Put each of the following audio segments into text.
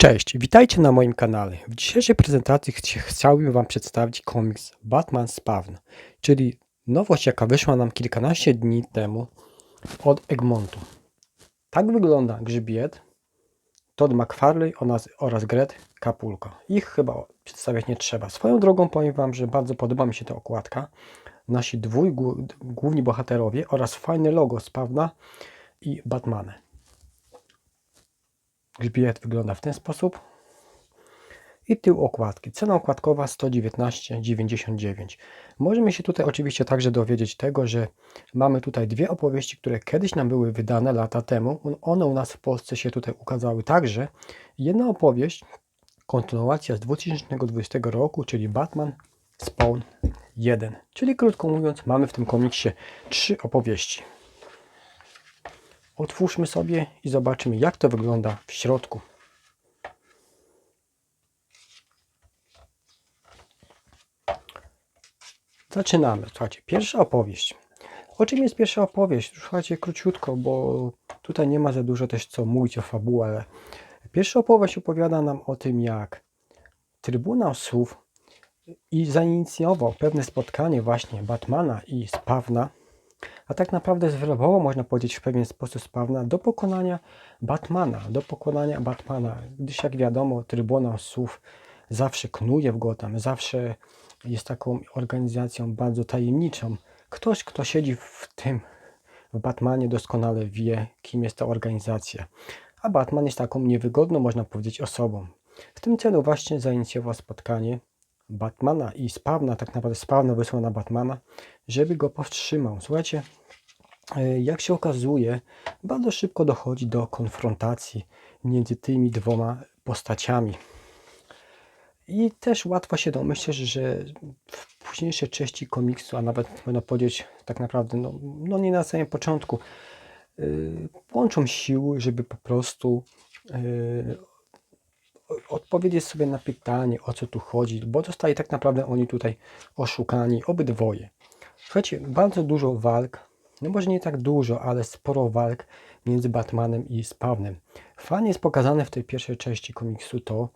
Cześć, witajcie na moim kanale. W dzisiejszej prezentacji chci- chciałbym Wam przedstawić komiks Batman Spawn, czyli nowość, jaka wyszła nam kilkanaście dni temu od Egmontu. Tak wygląda grzbiet Todd McFarlane oraz, Gret Kapulko. Ich chyba przedstawiać nie trzeba. Swoją drogą powiem Wam, że bardzo podoba mi się ta okładka. Nasi dwój głó- główni bohaterowie oraz fajne logo Spawna i Batmana. Grzbiet wygląda w ten sposób. I tył okładki. Cena okładkowa 119,99. Możemy się tutaj oczywiście także dowiedzieć tego, że mamy tutaj dwie opowieści, które kiedyś nam były wydane lata temu. One u nas w Polsce się tutaj ukazały także. Jedna opowieść, kontynuacja z 2020 roku, czyli Batman Spawn 1. Czyli krótko mówiąc, mamy w tym komiksie trzy opowieści. Otwórzmy sobie i zobaczymy, jak to wygląda w środku. Zaczynamy. Słuchajcie, pierwsza opowieść. O czym jest pierwsza opowieść? Słuchajcie, króciutko, bo tutaj nie ma za dużo też co mówić o fabułę, ale pierwsza opowieść opowiada nam o tym, jak Trybunał Słów i zainicjował pewne spotkanie właśnie Batmana i Spawna, a tak naprawdę zwerbował, można powiedzieć, w pewien sposób Spawna do pokonania Batmana, do pokonania Batmana, gdyż jak wiadomo, Trybunał Słów zawsze knuje w Gotham, zawsze jest taką organizacją bardzo tajemniczą. Ktoś, kto siedzi w tym, w Batmanie doskonale wie, kim jest ta organizacja. A Batman jest taką niewygodną, można powiedzieć, osobą. W tym celu właśnie zainicjował spotkanie Batmana i Spawna, tak naprawdę Spawna wysłał na Batmana, żeby go powstrzymał. Słuchajcie, e, jak się okazuje, bardzo szybko dochodzi do konfrontacji między tymi dwoma postaciami. I też łatwo się domyśleć, że w późniejszej części komiksu, a nawet można powiedzieć tak naprawdę, no, no nie na samym początku, yy, łączą siły, żeby po prostu yy, odpowiedzieć sobie na pytanie, o co tu chodzi, bo zostali tak naprawdę oni tutaj oszukani, obydwoje. Słuchajcie, bardzo dużo walk, no może nie tak dużo, ale sporo walk między Batmanem i Spawnem. Fajnie jest pokazane w tej pierwszej części komiksu to,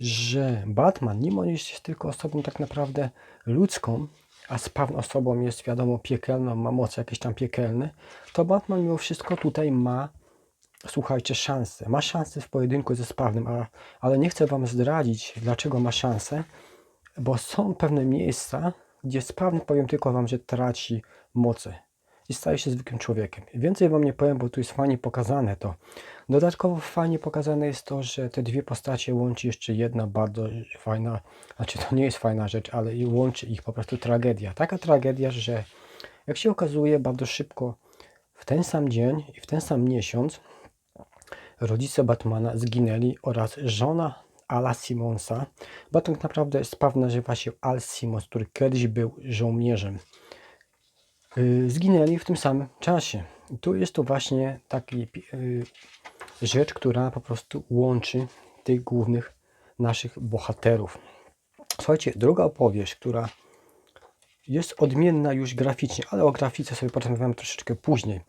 że Batman, mimo iż jest tylko osobą tak naprawdę ludzką, a Spawn osobą jest wiadomo piekielną, ma moce jakieś tam piekielne, to Batman mimo wszystko tutaj ma, słuchajcie, szansę. Ma szansę w pojedynku ze Spawnem, a, ale nie chcę Wam zdradzić, dlaczego ma szansę, bo są pewne miejsca, gdzie Spawn, powiem tylko Wam, że traci moce i staje się zwykłym człowiekiem. Więcej Wam nie powiem, bo tu jest fajnie pokazane to. Dodatkowo fajnie pokazane jest to, że te dwie postacie łączy jeszcze jedna bardzo fajna, znaczy to nie jest fajna rzecz, ale łączy ich po prostu tragedia. Taka tragedia, że jak się okazuje bardzo szybko w ten sam dzień i w ten sam miesiąc rodzice Batmana zginęli oraz żona Ala Simonsa, bo tak naprawdę Spawn nazywa się Al Simons, który kiedyś był żołnierzem y, zginęli w tym samym czasie. I tu jest to właśnie taki y, rzecz, która po prostu łączy tych głównych naszych bohaterów. Słuchajcie, druga opowieść, która jest odmienna już graficznie, ale o grafice sobie porozmawiamy troszeczkę później.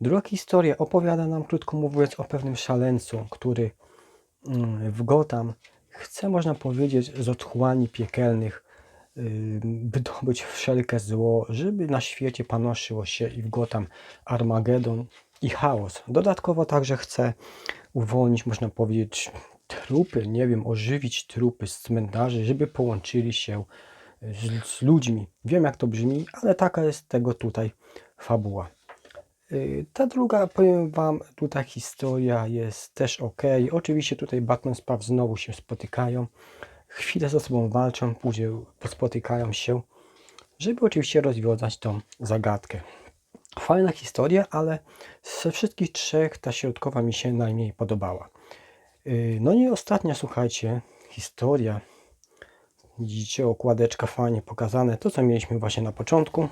Druga historia opowiada nam, krótko mówiąc, o pewnym szaleńcu, który mm, w Gotham chce, można powiedzieć, z otchłani piekielnych wydobyć wszelkie zło, żeby na świecie panoszyło się i w Gotham Armagedon i chaos. Dodatkowo także chce uwolnić, można powiedzieć, trupy, nie wiem, ożywić trupy z cmentarzy, żeby połączyli się z, z ludźmi. Wiem jak to brzmi, ale taka jest tego tutaj fabuła. Y, Ta druga, powiem Wam, tutaj historia jest też ok. Oczywiście tutaj Batman z Paw znowu się spotykają. Chwilę ze sobą walczą, później spotykają się, żeby oczywiście rozwiązać tą zagadkę. Fajna historia, ale ze wszystkich trzech ta środkowa mi się najmniej podobała. Y, No i ostatnia, słuchajcie, historia. Widzicie, okładeczka fajnie pokazane, to co mieliśmy właśnie na początku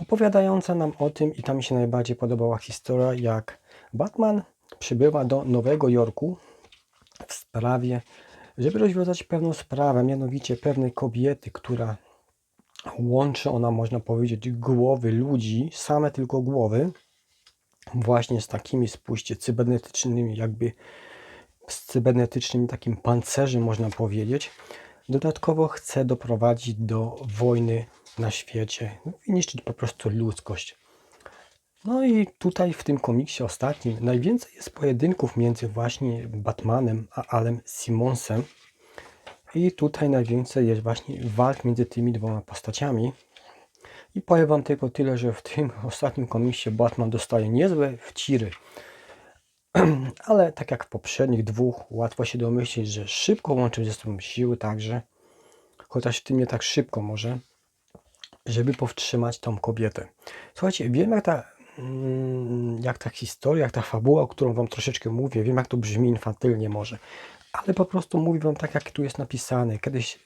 opowiadająca nam o tym, i tam mi się najbardziej podobała historia, jak Batman przybywa do Nowego Jorku w sprawie, żeby rozwiązać pewną sprawę, mianowicie pewnej kobiety, która łączy ona, można powiedzieć, głowy ludzi, same tylko głowy, właśnie z takimi, spójrzcie, cybernetycznymi jakby z cybernetycznym takim pancerzem, można powiedzieć. Dodatkowo chce doprowadzić do wojny na świecie, wyniszczyć po prostu ludzkość. No i tutaj w tym komiksie ostatnim najwięcej jest pojedynków między właśnie Batmanem a Alem Simonsem. I tutaj najwięcej jest właśnie walk między tymi dwoma postaciami. I powiem Wam tylko tyle, że w tym ostatnim komiksie Batman dostaje niezłe wciry. Ale tak jak w poprzednich dwóch, łatwo się domyślić, że szybko łączy ze sobą siły także, chociaż w tym nie tak szybko może, żeby powstrzymać tą kobietę. Słuchajcie, wiem jak ta, mm, jak ta historia, jak ta fabuła, o którą Wam troszeczkę mówię, wiem jak to brzmi infantylnie może, ale po prostu mówię Wam tak, jak tu jest napisane. Kiedyś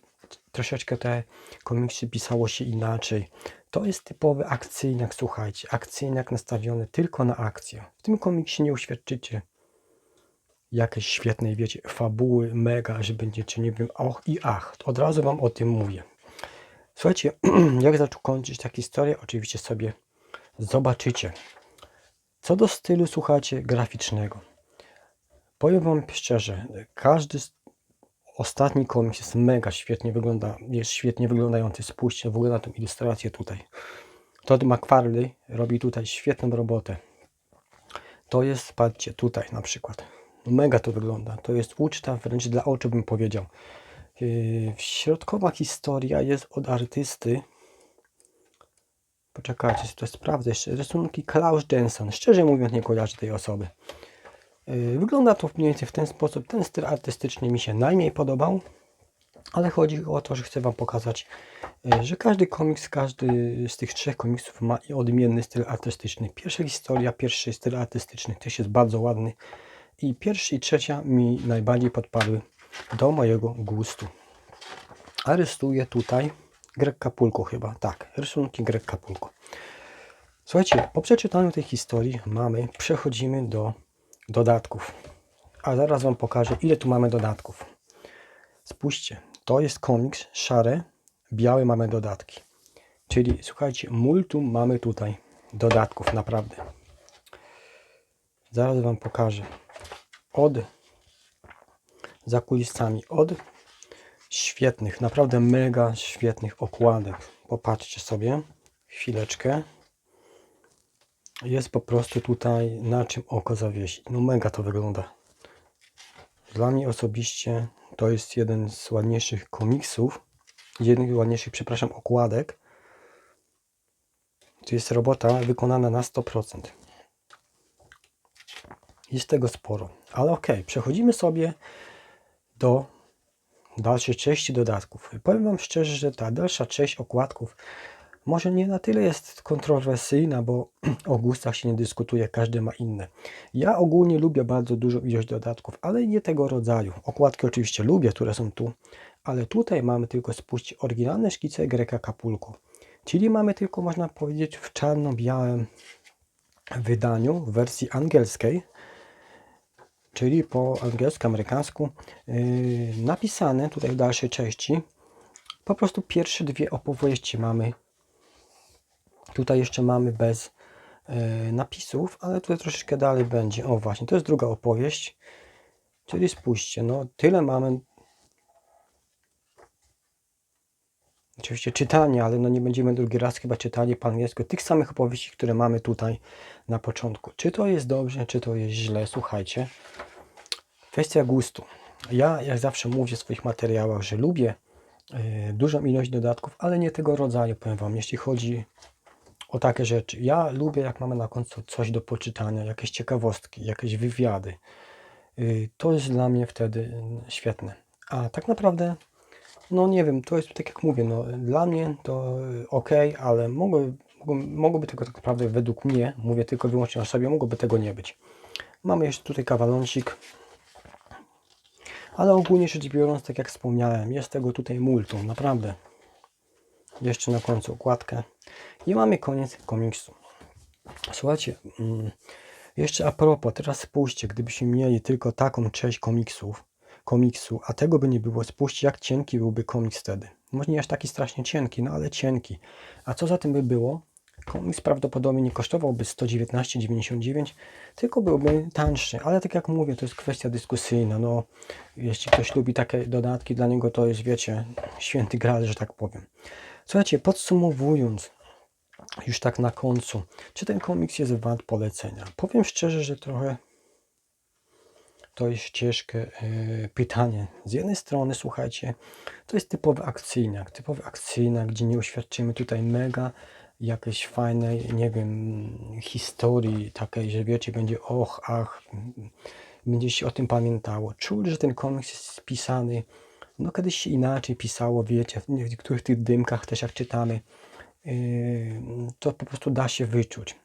troszeczkę te komiksy pisało się inaczej. To jest typowy akcyjniak, słuchajcie. Akcyjniak nastawiony tylko na akcję. W tym komiksie nie uświadczycie jakiejś świetnej, wiecie, fabuły, mega, że będziecie, nie wiem, och i ach. Od razu Wam o tym mówię. Słuchajcie, jak zaczął kończyć tę historię, oczywiście sobie zobaczycie. Co do stylu, słuchajcie, graficznego. Powiem Wam szczerze, każdy Ostatni komiks jest mega świetnie wygląda, jest świetnie wyglądający. Spójrzcie w ogóle na tę ilustrację tutaj. Todd McFarley robi tutaj świetną robotę. To jest, patrzcie, tutaj na przykład. Mega to wygląda. To jest uczta wręcz dla oczu bym powiedział. Yy, Środkowa historia jest od artysty. Poczekajcie, to sprawdzę jeszcze. Rysunki Klaus Jensen. Szczerze mówiąc nie kojarzę tej osoby. Yy, Wygląda to mniej więcej w ten sposób. Ten styl artystyczny mi się najmniej podobał, ale chodzi o to, że chcę Wam pokazać, yy, że każdy komiks, każdy z tych trzech komiksów ma odmienny styl artystyczny. Pierwsza historia, pierwszy styl artystyczny też jest bardzo ładny i pierwszy i trzecia mi najbardziej podpadły do mojego gustu. A rysuje tutaj Greg Capulco chyba, tak, rysunki Greg Capulco. Słuchajcie, po przeczytaniu tej historii mamy, przechodzimy do dodatków. A zaraz Wam pokażę, ile tu mamy dodatków. Spójrzcie, to jest komiks szare, białe mamy dodatki. Czyli słuchajcie, multum mamy tutaj dodatków, naprawdę. Zaraz Wam pokażę. Od za kulisami, od świetnych, naprawdę mega świetnych okładek. Popatrzcie sobie, chwileczkę jest po prostu tutaj na czym oko zawiesić. No mega to wygląda. Dla mnie osobiście to jest jeden z ładniejszych komiksów, jeden z ładniejszych, przepraszam, okładek. To jest robota wykonana na 100%. Jest tego sporo, ale ok, przechodzimy sobie do dalszej części dodatków. Powiem Wam szczerze, że ta dalsza część okładków może nie na tyle jest kontrowersyjna, bo o gustach się nie dyskutuje, każdy ma inne. Ja ogólnie lubię bardzo dużą ilość dodatków, ale nie tego rodzaju. Okładki oczywiście lubię, które są tu, ale tutaj mamy tylko spuść oryginalne szkice Greka Capulco. Czyli mamy tylko, można powiedzieć, w czarno-białym wydaniu w wersji angielskiej, czyli po angielsku, amerykańsku, yy, napisane tutaj w dalszej części. Po prostu pierwsze dwie opowieści mamy Tutaj jeszcze mamy bez e, napisów, ale tutaj troszeczkę dalej będzie. O właśnie, to jest druga opowieść. Czyli spójrzcie, no tyle mamy. Oczywiście czytanie, ale no nie będziemy drugi raz chyba czytali po angielsku tych samych opowieści, które mamy tutaj na początku. Czy to jest dobrze, czy to jest źle, słuchajcie. Kwestia gustu. Ja jak zawsze mówię w swoich materiałach, że lubię y, dużą ilość dodatków, ale nie tego rodzaju, powiem Wam, jeśli chodzi o takie rzeczy. Ja lubię, jak mamy na końcu coś do poczytania, jakieś ciekawostki, jakieś wywiady. Y, to jest dla mnie wtedy y, świetne. A tak naprawdę, no nie wiem, to jest tak jak mówię, no, dla mnie to y, ok, ale mogłoby, mogłoby tego tak naprawdę według mnie, mówię tylko wyłącznie o sobie, mogłoby tego nie być. Mamy jeszcze tutaj kawaloncik, ale ogólnie rzecz biorąc, tak jak wspomniałem, jest tego tutaj multum, naprawdę. Jeszcze na końcu układkę. I mamy koniec komiksu. Słuchajcie, mm, jeszcze a propos, teraz spójrzcie, gdybyśmy mieli tylko taką część komiksów, komiksu, a tego by nie było, spójrzcie jak cienki byłby komiks wtedy. Może nie aż taki strasznie cienki, no ale cienki. A co za tym by było? Komiks prawdopodobnie nie kosztowałby 119,99, tylko byłby tańszy, ale tak jak mówię, to jest kwestia dyskusyjna. No, jeśli ktoś lubi takie dodatki, dla niego to jest, wiecie, święty gral, że tak powiem. Słuchajcie, podsumowując, już tak na końcu, czy ten komiks jest wart polecenia? Powiem szczerze, że trochę to jest ciężkie e, pytanie. Z jednej strony, słuchajcie, to jest typowy akcyjniak, typowy akcyjniak, gdzie nie uświadczymy tutaj mega jakiejś fajnej, nie wiem, historii takiej, że wiecie, będzie och, ach, będzie się o tym pamiętało. Czuć, że ten komiks jest spisany, no kiedyś się inaczej pisało, wiecie, w niektórych tych dymkach też jak czytamy, yy, to po prostu da się wyczuć.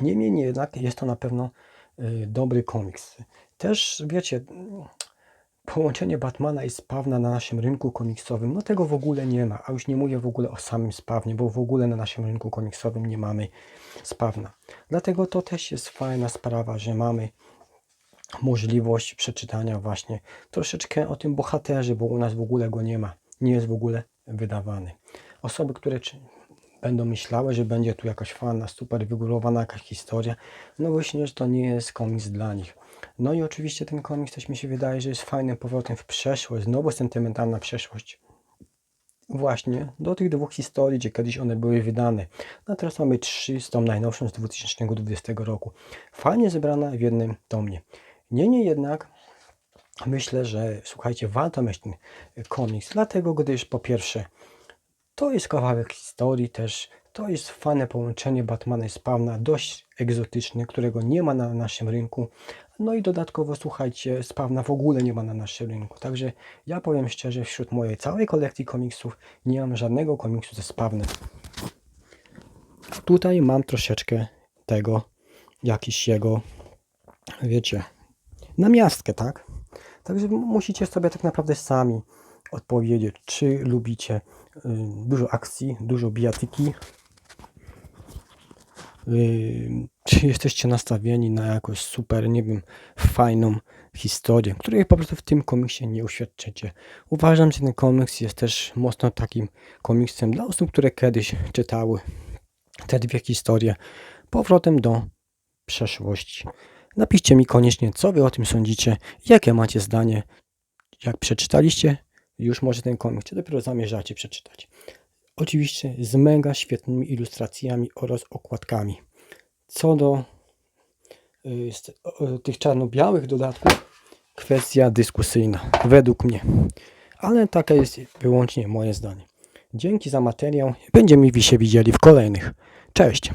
Niemniej jednak jest to na pewno y, dobry komiks. Też wiecie, połączenie Batmana i Spawna na naszym rynku komiksowym, no tego w ogóle nie ma, a już nie mówię w ogóle o samym Spawnie, bo w ogóle na naszym rynku komiksowym nie mamy Spawna. Dlatego to też jest fajna sprawa, że mamy możliwość przeczytania właśnie troszeczkę o tym bohaterze, bo u nas w ogóle go nie ma, nie jest w ogóle wydawany. Osoby, które będą myślały, że będzie tu jakaś fajna, super wygórowana jakaś historia, no właśnie, że to nie jest komiks dla nich. No i oczywiście ten komiks też mi się wydaje, że jest fajnym powrotem w przeszłość, znowu sentymentalna przeszłość. Właśnie do tych dwóch historii, gdzie kiedyś one były wydane. No a teraz mamy trzy z tą najnowszą z 2020 roku. Fajnie zebrana w jednym tomie. Niemniej jednak myślę, że słuchajcie, warto mieć ten komiks, dlatego gdyż po pierwsze to jest kawałek historii też. To jest fajne połączenie Batmana i Spawna, dość egzotyczne, którego nie ma na naszym rynku. No i dodatkowo, słuchajcie, Spawna w ogóle nie ma na naszym rynku. Także ja powiem szczerze, wśród mojej całej kolekcji komiksów nie mam żadnego komiksu ze Spawnem. Tutaj mam troszeczkę tego, jakiś jego, wiecie, namiastkę, tak? Także musicie sobie tak naprawdę sami odpowiedzieć, czy lubicie y, dużo akcji, dużo bijatyki, y, czy jesteście nastawieni na jakąś super, nie wiem, fajną historię, której po prostu w tym komiksie nie uświadczycie. Uważam, że ten komiks jest też mocno takim komiksem dla osób, które kiedyś czytały te dwie historie powrotem do przeszłości. Napiszcie mi koniecznie, co wy o tym sądzicie, jakie macie zdanie, jak przeczytaliście już może ten komiks, czy dopiero zamierzacie przeczytać. Oczywiście z mega świetnymi ilustracjami oraz okładkami. Co do y, tych czarno-białych dodatków, kwestia dyskusyjna, według mnie. Ale takie jest wyłącznie moje zdanie. Dzięki za materiał. Będziemy się widzieli w kolejnych. Cześć!